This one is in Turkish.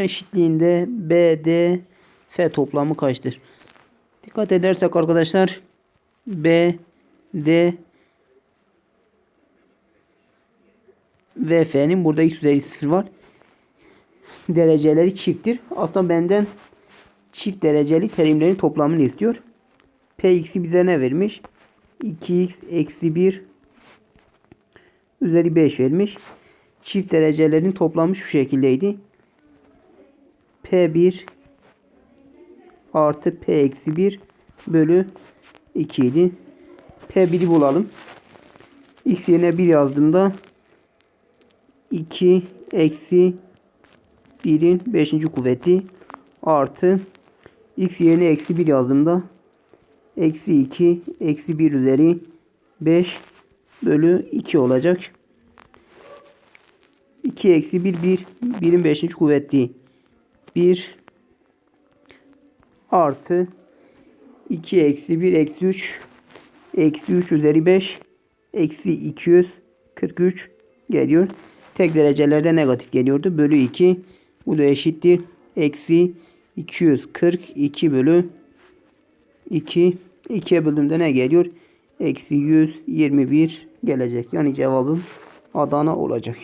eşitliğinde B, D, F toplamı kaçtır? Dikkat edersek arkadaşlar B, ve F'nin burada x üzeri 0 var. Dereceleri çifttir. Aslında benden çift dereceli terimlerin toplamını istiyor. Px'i bize ne vermiş? 2x eksi 1 üzeri 5 vermiş. Çift derecelerin toplamı şu şekildeydi. P1 artı P eksi 1 bölü 2 idi. P1'i bulalım. X yerine 1 yazdığımda 2 eksi 1'in 5. kuvveti artı x yerine eksi 1 yazdığımda eksi 2 eksi 1 üzeri 5 bölü 2 olacak. 2 eksi 1 1 1'in 5. kuvveti 1 artı 2 eksi 1 eksi 3 eksi 3 üzeri 5 eksi 243 geliyor. Tek derecelerde negatif geliyordu. Bölü 2 bu da eşittir. Eksi 242 bölü 2 2'ye bölümde ne geliyor? Eksi 121 gelecek. Yani cevabım Adana olacak.